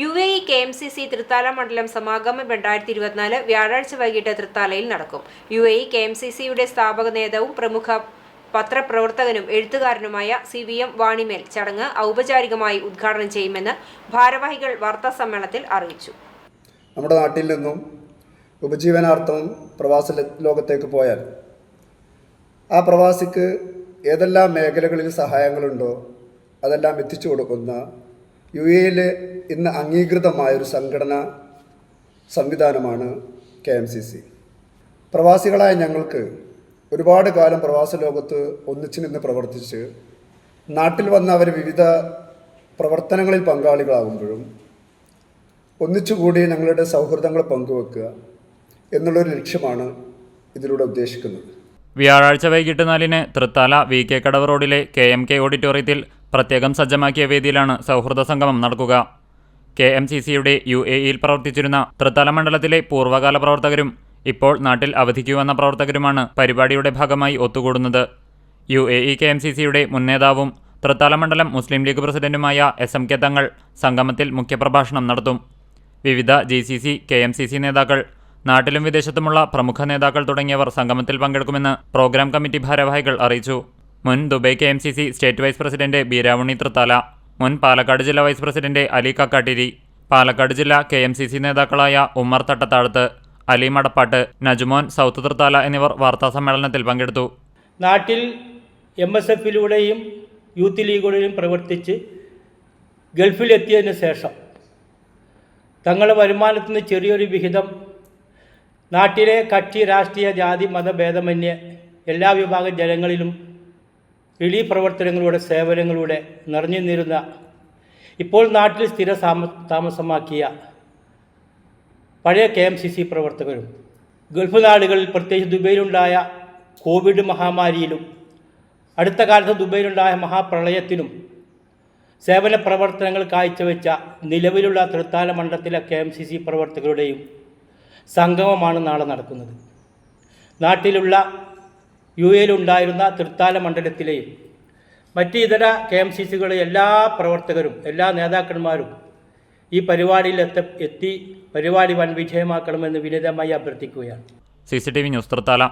U A E K M C C Thrithala മണ്ഡലം സമാഗമം രണ്ടായിരത്തി ഇരുപത്തിനാല് വ്യാഴാഴ്ച വൈകിട്ട് തൃത്താലയിൽ നടക്കും. U A E K M C സിയുടെ സ്ഥാപക നേതാവും പ്രമുഖ പത്രപ്രവർത്തകനും എഴുത്തുകാരനുമായ സി വി എം വാണിമേൽ ചടങ്ങ് ഔപചാരികമായി ഉദ്ഘാടനം ചെയ്യുമെന്ന് ഭാരവാഹികൾ വാർത്താ സമ്മേളനത്തിൽ അറിയിച്ചു. നമ്മുടെ നാട്ടിൽ നിന്നും ഉപജീവനാർത്ഥം പ്രവാസ ലോകത്തേക്ക് പോയാൽ ആ പ്രവാസിക്ക് ഏതെല്ലാം മേഖലകളിൽ സഹായങ്ങളുണ്ടോ അതെല്ലാം എത്തിച്ചു കൊടുക്കുന്ന യു എയിൽ ഇന്ന് അംഗീകൃതമായൊരു സംഘടന സംവിധാനമാണ് കെ എം സി സി. പ്രവാസികളായ ഞങ്ങൾക്ക് ഒരുപാട് കാലം പ്രവാസ ലോകത്ത് ഒന്നിച്ചു നിന്ന് പ്രവർത്തിച്ച് നാട്ടിൽ വന്ന അവർ വിവിധ പ്രവർത്തനങ്ങളിൽ പങ്കാളികളാകുമ്പോഴും ഒന്നിച്ചുകൂടി ഞങ്ങളുടെ സൗഹൃദങ്ങൾ പങ്കുവെക്കുക എന്നുള്ളൊരു ലക്ഷ്യമാണ് ഇതിലൂടെ ഉദ്ദേശിക്കുന്നത്. വ്യാഴാഴ്ച വൈകിട്ട് നാലിന് തൃത്താല വി കെ കടവ് റോഡിലെ കെ എം കെ ഓഡിറ്റോറിയത്തിൽ പ്രത്യേകം സജ്ജമാക്കിയ വേദിയിലാണ് സൗഹൃദ സംഗമം നടക്കുക. കെ എം സി സിയുടെ യു എ ഇയിൽ പ്രവർത്തിച്ചിരുന്ന തൃത്തല മണ്ഡലത്തിലെ പൂർവകാല പ്രവർത്തകരും ഇപ്പോൾ നാട്ടിൽ അവധിക്കു വന്ന പ്രവർത്തകരുമാണ് പരിപാടിയുടെ ഭാഗമായി ഒത്തുകൂടുന്നത്. U A E K M C സിയുടെ മുൻ നേതാവും തൃത്താല മണ്ഡലം മുസ്ലിം ലീഗ് പ്രസിഡന്റുമായ എസ് എം കെ തങ്ങൾ സംഗമത്തിൽ മുഖ്യപ്രഭാഷണം നടത്തും. വിവിധ G C C K M C C നേതാക്കൾ നാട്ടിലും വിദേശത്തുമുള്ള പ്രമുഖ നേതാക്കൾ തുടങ്ങിയവർ സംഗമത്തിൽ പങ്കെടുക്കുമെന്ന് പ്രോഗ്രാം കമ്മിറ്റി ഭാരവാഹികൾ അറിയിച്ചു. മുൻ Dubai K M C C state vice president Beeramani Thrithala മുൻ പാലക്കാട് ജില്ലാ വൈസ് പ്രസിഡന്റ് അലി കക്കാട്ടിരി പാലക്കാട് ജില്ലാ കെ എം സി സി നേതാക്കളായ ഉമ്മർ തട്ടത്താഴത്ത് അലി മടപ്പാട്ട് നജ്മോൻ സൗത്ത് തൃത്താല എന്നിവർ വാർത്താ സമ്മേളനത്തിൽ പങ്കെടുത്തു. നാട്ടിൽ എം എസ് എഫിലൂടെയും യൂത്ത് ലീഗിലൂടെയും പ്രവർത്തിച്ച് ഗൾഫിലെത്തിയതിന് ശേഷം തങ്ങളുടെ വരുമാനത്തിൽ നിന്ന് ചെറിയൊരു വിഹിതം നാട്ടിലെ കക്ഷി രാഷ്ട്രീയ ജാതി മതഭേദമന്യേ എല്ലാ വിഭാഗം ജനങ്ങളിലും റിലീഫ് പ്രവർത്തനങ്ങളുടെ സേവനങ്ങളുടെ നിറഞ്ഞു നിന്നിരുന്ന ഇപ്പോൾ നാട്ടിൽ സ്ഥിര താമസമാക്കിയ പഴയ കെ എം സി സി പ്രവർത്തകരും ഗൾഫ് നാടുകളിൽ പ്രത്യേകിച്ച് ദുബൈയിലുണ്ടായ കോവിഡ് മഹാമാരിയിലും അടുത്ത കാലത്ത് ദുബൈയിലുണ്ടായ മഹാപ്രളയത്തിനും സേവന പ്രവർത്തനങ്ങൾ കാഴ്ചവെച്ച നിലവിലുള്ള തൃത്താല മണ്ഡലത്തിലെ കെ എം സി സി പ്രവർത്തകരുടെയും സംഗമമാണ് നാളെ നടക്കുന്നത്. നാട്ടിലുള്ള യു എയിലുണ്ടായിരുന്ന തൃത്താല മണ്ഡലത്തിലെയും മറ്റ് ഇതര കെ എം സി സികളെ എല്ലാ പ്രവർത്തകരും എല്ലാ നേതാക്കന്മാരും ഈ പരിപാടിയിൽ എത്ത എത്തി പരിപാടി വൻ വിജയമാക്കണമെന്ന് വിനീതമായി അഭ്യർത്ഥിക്കുകയാണ്. C C T V news Thrithala